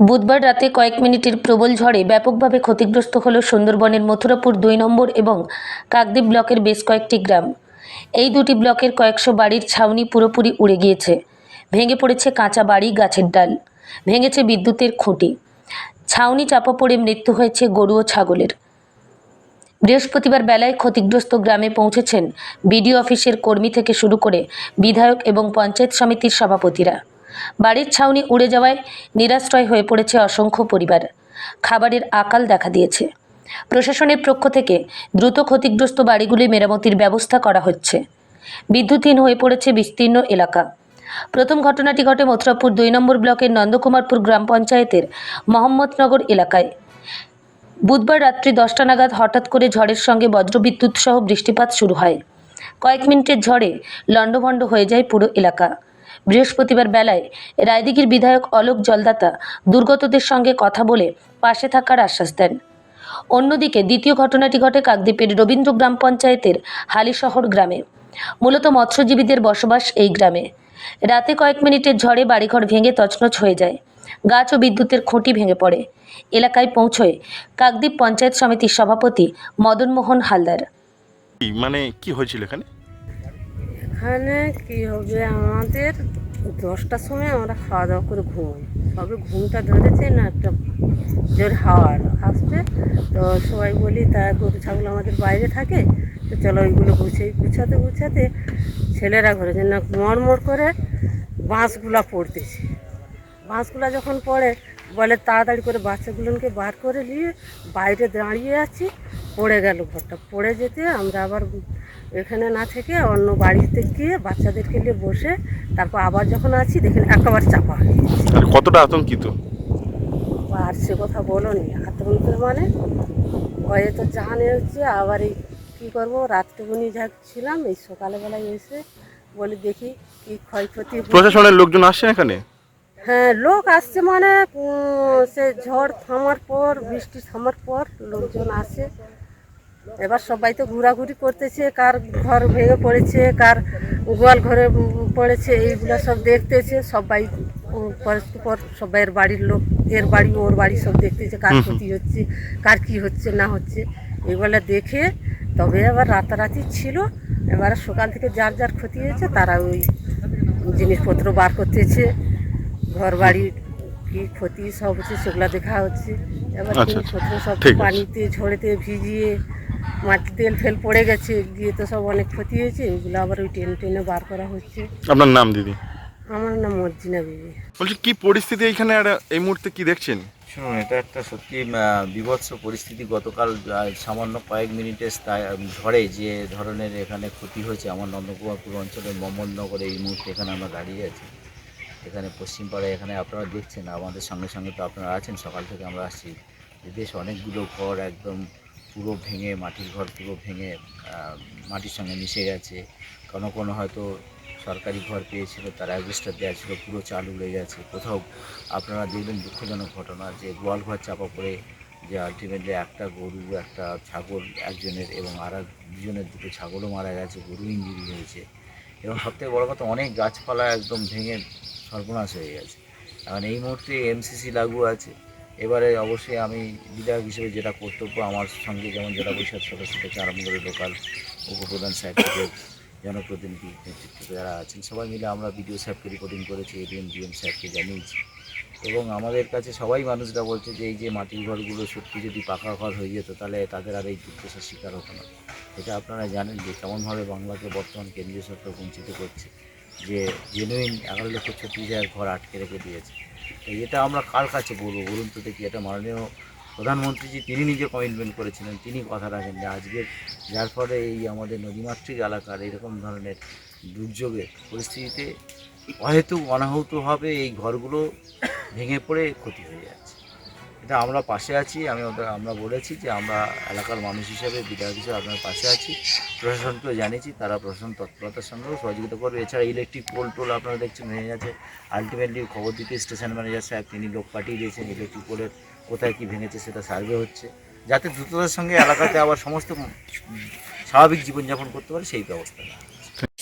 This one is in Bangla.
বুধবার রাতে কয়েক মিনিটের প্রবল ঝড়ে ব্যাপকভাবে ক্ষতিগ্রস্ত হল সুন্দরবনের মথুরাপুর দুই নম্বর এবং কাকদ্বীপ ব্লকের বেশ কয়েকটি গ্রাম। এই দুটি ব্লকের কয়েকশো বাড়ির ছাউনি পুরোপুরি উড়ে গিয়েছে। ভেঙে পড়েছে কাঁচা বাড়ি, গাছের ডাল, ভেঙেছে বিদ্যুতের খুঁটি। ছাউনি চাপা পড়ে মৃত্যু হয়েছে গরু ও ছাগলের। বৃহস্পতিবার বেলায় ক্ষতিগ্রস্ত গ্রামে পৌঁছেছেন বিডিও অফিসের কর্মী থেকে শুরু করে বিধায়ক এবং পঞ্চায়েত সমিতির সভাপতিরা। বাড়ির ছাউনি উড়ে যাওয়ায় নিরাশ্রয় হয়ে পড়েছে অসংখ্য পরিবার। খাবারের আকাল দেখা দিয়েছে। প্রশাসনের পক্ষ থেকে দ্রুত ক্ষতিগ্রস্ত বাড়িগুলি মেরামতির ব্যবস্থা করা হচ্ছে। বিদ্যুৎহীন হয়ে পড়েছে বিস্তীর্ণ এলাকা। প্রথম ঘটনাটি ঘটে মথুরাপুর দুই নম্বর ব্লকের নন্দকুমারপুর গ্রাম পঞ্চায়েতের মোহাম্মদনগর এলাকায়। বুধবার রাত্রি দশটা নাগাদ হঠাৎ করে ঝড়ের সঙ্গে বজ্রবিদ্যুৎ সহ বৃষ্টিপাত শুরু হয়। কয়েক মিনিটের ঝড়ে লণ্ডভণ্ড হয়ে যায় পুরো এলাকা। বৃহস্পতিবার বেলায় রায়দিঘির বিধায়ক অলোক জলদাতা দুর্গতদের সঙ্গে কথা বলে পাশে থাকার আশ্বাস দেন। অন্যদিকে দ্বিতীয় ঘটনাটি ঘটে কাকদ্বীপের রবীন্দ্র গ্রাম পঞ্চায়েতের হালিশহর গ্রামে। মূলত মৎস্যজীবীদের বসবাস এই গ্রামে। রাতে কয়েক মিনিটের ঝড়ে বাড়িঘর ভেঙে তছনছ হয়ে যায়। গাছ ও বিদ্যুতের খুঁটি ভেঙে পড়ে। এলাকায় পৌঁছয় কাকদ্বীপ পঞ্চায়েত সমিতির সভাপতি মদনমোহন হালদার। মানে কি হয়েছিল এখানে? এখানে কি হবে? আমাদের দশটার সময় আমরা খাওয়া দাওয়া করে ঘুমাই সবে ঘুমটা ধরেছে না, একটা জোর হাওয়া আসবে তো সবাই বলি, তা গরু, ছাগল আমাদের বাইরে থাকে, তো চলো ওইগুলো গুছাই। গুছাতে গুছাতে ছেলেরা ঘরেছে না মড়মড় করে বাঁশগুলা পড়তেছে। বাঁশগুলা যখন পড়ে, বলে, তাড়াতাড়ি করে বাচ্চাগুলোকে বার করে নিয়ে বাইরে দাঁড়িয়ে আছি। পড়ে গেল ঘরটা। পড়ে যেতে আমরা আবার এখানে না থেকে অন্য বাড়িতে গিয়ে বাচ্চাদেরকে নিয়ে বসে তারপর আবার যখন আছি দেখেন একেবারে চাপা হয়ে আর কতটা আতঙ্কিত? আর সে কথা বলো নি আতঙ্ক মানে? ভয়ে তো জানে হচ্ছে আবার এই কী করব? রাত্রেবনি যা ছিলাম এই সকালবেলায় এসে বলি দেখি কি ক্ষয়ক্ষতি প্রশাসনের লোকজন আসছে এখানে? হ্যাঁ লোক আসছে মানে সে ঝড় থামার পর বৃষ্টি থামার পর লোকজন আসে। এবার সবাই তো ঘোরাঘুরি করতেছে কার ঘর ভেঙে পড়েছে কার গোয়াল ঘরে পড়েছে এইগুলো সব দেখতেছে সবাই পরস্পর সবাইয়ের বাড়ির লোক এর বাড়ি ওর বাড়ি সব দেখতেছে কার। ক্ষতি হচ্ছে কার কি হচ্ছে না হচ্ছে এগুলো দেখে তবে আবার রাতারাতি ছিল এবার সকাল থেকে যার যার ক্ষতি হয়েছে তারা ওই জিনিসপত্র বার করতেছে ঘর বাড়ির কি ক্ষতি সব হচ্ছে সেগুলো দেখা হচ্ছে এবার আচ্ছা, জিনিসপত্র সব পানিতে ঝড়েতে ভিজিয়ে মাটি তেল ফেল পড়ে গেছে গিয়ে তো সব অনেক ক্ষতি হয়েছে এগুলো আবার ওই টেনে টেনে বার করা হচ্ছে। আপনার নাম দিদি? আমার নাম মর্জিনা বিবি বলছি কি পরিস্থিতি এখানে আর এই মুহূর্তে কি দেখছেন? শুনুন এটা একটা সত্যি বিভৎস পরিস্থিতি। গতকাল সামান্য কয়েক মিনিটের স্থায়ী- ঝড়ে যে ধরনের এখানে ক্ষতি হয়েছে আমার নন্দকুমারপুর অঞ্চলের মোহাম্মদনগরে এই মুহূর্তে এখানে আমরা দাঁড়িয়ে আছি। এখানে পশ্চিমপাড়ায় এখানে আপনারা দেখছেন আমাদের সঙ্গে সঙ্গে তো আপনারা আছেন সকাল থেকে আমরা আসছি। বেশ অনেকগুলো ঘর একদম পুরো ভেঙে, মাটির ঘর পুরো ভেঙে মাটির সঙ্গে মিশে গেছে। কোনো কোনো হয়তো সরকারি ঘর পেয়েছিল, তার অ্যাডভেস্টার দেওয়া ছিল, পুরো চাল উড়ে গেছে। কোথাও আপনারা দেখবেন দুঃখজনক ঘটনা যে গোয়াল ঘর চাপা পড়ে যে আলটিমেটলি একটা গরু, একটা ছাগল, একজনের এবং আর দুজনের দুটো ছাগলও মারা গেছে, গরু ইঞ্জুরি হয়েছে। এবং সবথেকে বড় কথা, অনেক গাছপালা একদম ভেঙে সর্বনাশ হয়ে গেছে। এখন এই মুহূর্তে এমসিসি লাগু আছে। এবারে অবশ্যই আমি বিধায়ক হিসেবে যেটা কর্তব্য আমার সঙ্গে যেমন জেলা পরিষদ সদস্য থেকে আরম্ভ করে লোকাল উপপ্রধান সাহেব জনপ্রতিনিধি নেতৃত্বে যারা আছেন, সবাই মিলে আমরা বিডিও সাহেবকে রিপোর্টিং করেছি এডিএম ডিএম সাহেবকে জানিয়েছি। এবং আমাদের কাছে সবাই মানুষরা বলছে যে, এই যে মাটির ঘরগুলো সত্যি যদি পাকা ঘর হয়ে যেত, তাহলে তাদের আর এই দুর্দশার শিকার হতো না। এটা আপনারা জানেন যে, কেমনভাবে বাংলাকে বর্তমান কেন্দ্রীয় সরকার বঞ্চিত করছে, যে জেনুইন এগারো লক্ষ ছত্রিশ হাজার ঘর আটকে রেখে দিয়েছে। এটা আমরা কার কাছে বলব বলুন তো দেখি, এটা মাননীয় প্রধানমন্ত্রীজি, তিনি নিজে কমিটমেন্ট করেছিলেন, তিনি কথা রাখেন যে আজকের যার ফলে এই আমাদের নদীমাতৃক এলাকার এরকম ধরনের দুর্যোগের পরিস্থিতিতে অহেতুক অনাহুতভাবে এই ঘরগুলো ভেঙে পড়ে ক্ষতি হয়ে যাচ্ছে। এটা আমরা পাশে আছি, আমি ওদের, আমরা বলেছি যে আমরা এলাকার মানুষ হিসেবে, বিধায়ক হিসেবে আপনার পাশে আছি। প্রশাসনকেও জানিয়েছি, তারা প্রশাসন তৎপরতার সঙ্গেও সহযোগিতা করবে। এছাড়া ইলেকট্রিক পোল টোল আপনারা দেখছেন ভেঙে গেছে। আলটিমেটলি খবর দিতে স্টেশন ম্যানেজার সাহেব, তিনি লোক পাঠিয়ে দিয়েছেন ইলেকট্রিক পোলের কোথায় কী ভেঙেছে সেটা সার্ভে হচ্ছে। যাতে দ্রুততার সঙ্গে এলাকাতে আবার সমস্ত স্বাভাবিক জীবনযাপন করতে পারে, সেই ব্যবস্থা